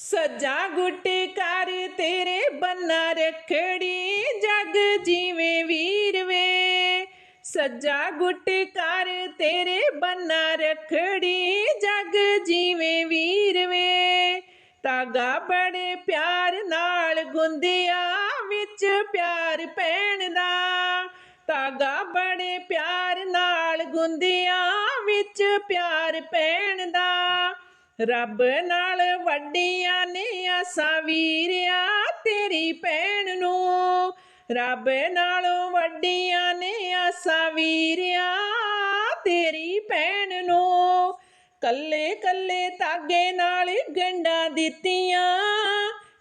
ਸੱਜਾ ਗੁੱਟੇ ਕਰ ਤੇਰੇ ਬੰਨਾ ਰਖੜੀ ਜਗ ਜੀਵੇਂ ਵੀਰ ਵੇ। ਸੱਜਾ ਗੁੱਟੇ ਕਰ ਤੇਰੇ ਬੰਨਾ ਰਖੜੀ ਜਗ ਜੀਵੇਂ ਵੀਰ ਵੇ। ਤਾਗਾ ਬੜੇ ਪਿਆਰ ਨਾਲ ਗੁੰਦਿਆ ਵਿੱਚ ਪਿਆਰ ਪੈਣ ਦਾ। ਤਾਗਾ ਬੜੇ ਪਿਆਰ ਨਾਲ ਗੁੰਦਿਆ ਵਿੱਚ ਪਿਆਰ ਪੈਣ ਦਾ। ਰੱਬ ਨਾਲ ਵੱਡੀਆਂ ਨੇ ਆਸਾਂ ਵੀਰਿਆ ਤੇਰੀ ਭੈਣ ਨੂੰ। ਰੱਬ ਨਾਲੋਂ ਵੱਡੀਆਂ ਨੇ ਆਸਾਂ ਵੀਰਿਆ ਤੇਰੀ ਭੈਣ ਨੂੰ। ਕੱਲੇ ਕੱਲੇ ਧਾਗੇ ਨਾਲ ਗੰਢਾਂ ਦਿੱਤੀਆਂ।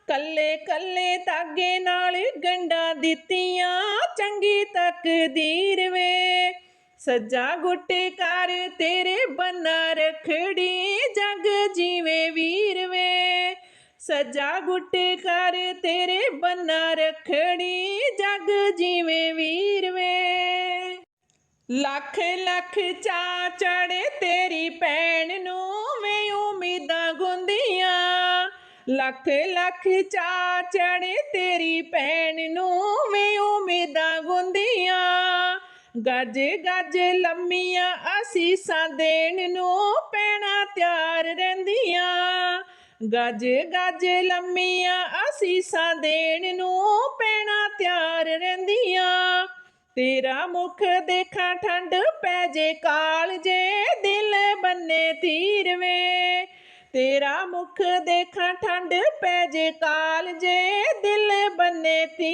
ਕੱਲੇ ਕੱਲੇ ਧਾਗੇ ਨਾਲ ਗੰਢਾਂ ਦਿੱਤੀਆਂ। ਚੰਗੀ ਤਕਦੀਰ ਵੇ ਸੱਜਾ ਗੁੱਟੇ ਕਰ ਤੇਰੇ ਬੰਨਾ ਰਖੜੀ ਜਗ ਜੀਵੇ ਵੀਰ ਵੇ। ਸੱਜਾ ਗੁੱਟੇ ਕਰ ਤੇਰੇ ਬੰਨਾ ਰਖੜੀ ਜਗ ਜੀਵੇ ਵੀਰ ਵੇ। ਲੱਖ ਲੱਖ ਚਾ ਚੜੇ ਤੇਰੀ ਭੈਣ ਨੂੰ ਵੇ, ਉਮੀਦਾਂ ਗੁੰਦੀਆਂ। ਲੱਖ ਲੱਖ ਚਾ ਚੜੇ ਤੇਰੀ ਭੈਣ ਨੂੰ ਵੇ, ਉਮੀਦਾਂ ਗੁੰਦੀਆਂ। ਗੱਜ ਗੱਜ ਲੰਮੀਆਂ ਅਸੀਸਾਂ ਦੇਣ ਨੂੰ ਪੈਣਾ ਤਿਆਰ ਰਹਿੰਦੀਆਂ। ਗੱਜ ਗੱਜ ਲੰਮੀਆਂ ਅਸੀਸਾਂ ਦੇਣ ਨੂੰ ਪੈਣਾ ਤਿਆਰ ਰਹਿੰਦੀਆਂ। ਤੇਰਾ ਮੁਖ ਦੇਖਾਂ ਠੰਡ ਪੈ ਜੇ ਕਾਲ ਜੇ ਦਿਲ ਬੰਨੇ ਤੀਰ ਵੇ ਤੇਰਾ ਮੁਖ ਦੇਖਾਂ ਠੰਡ ਪੈ ਜੇ ਕਾਲ ਜੇ ਦਿਲ ਬੰਨੇ ਤੀਰ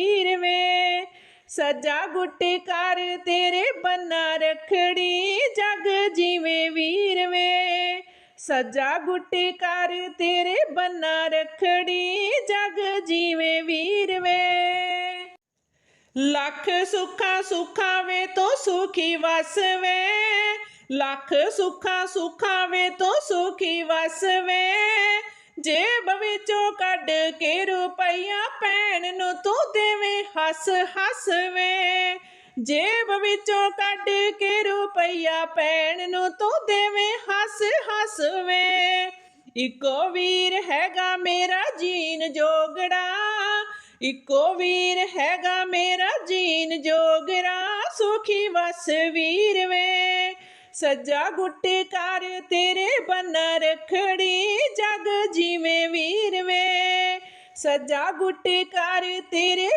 ਸੱਜਾ ਗੁੱਟੀ ਕਰ ਤੇਰੇ ਬੰਨਾ ਰਖੜੀ ਜਗ ਜੀਵੇਂ ਵੀਰ ਵੇ। ਸਜਾ ਗੁੱਟੀ ਕਰ ਤੇਰੇ ਬੰਨਾ ਰਖੜੀ ਜਗ ਜੀਵੇਂ ਵੀਰ ਵੇ। ਲੱਖ ਸੁੱਖਾਂ ਸੁੱਖਾਂ ਵੇ ਤੋ ਸੁਖੀ ਵਸ ਵੇ। ਲੱਖ ਸੁੱਖਾਂ ਸੁੱਖਾਂ ਵੇ ਤੋ ਸੁਖੀ ਵਸ ਵੇ। ਜੇਬ ਵਿੱਚੋਂ ਕੱਢ ਕੇ ਰੁਪਈਆ ਭੈਣ ਨੂੰ ਤੂੰ ਦੇਵੇਂ, ਹੱਸ ਹੱਸ ਵੇ ਜੇਬ ਵਿੱਚੋਂ ਕੱਢ ਕੇ ਰੁਪਈਆ ਭੈਣ ਨੂੰ ਤੂੰ ਦੇਵੇਂ, ਹੱਸ ਹੱਸ ਵੇ ਇੱਕੋ ਵੀਰ ਹੈਗਾ ਮੇਰਾ ਜੀਨ ਜੋਗੜਾ, ਇੱਕੋ ਵੀਰ ਹੈਗਾ ਮੇਰਾ ਜੀਨ ਜੋਗਰਾ ਸੁਖੀ ਵਸ ਵੀਰ ਵੇ ਸੱਜਾ ਗੁੱਟੇ ਕਰ ਤੇਰੇ ਬੰਨਾ ਰਖੜੀ ਵੇ ਸੱਜਾ ਗੁੱਟੇ ਕਰ ਤੇਰੇ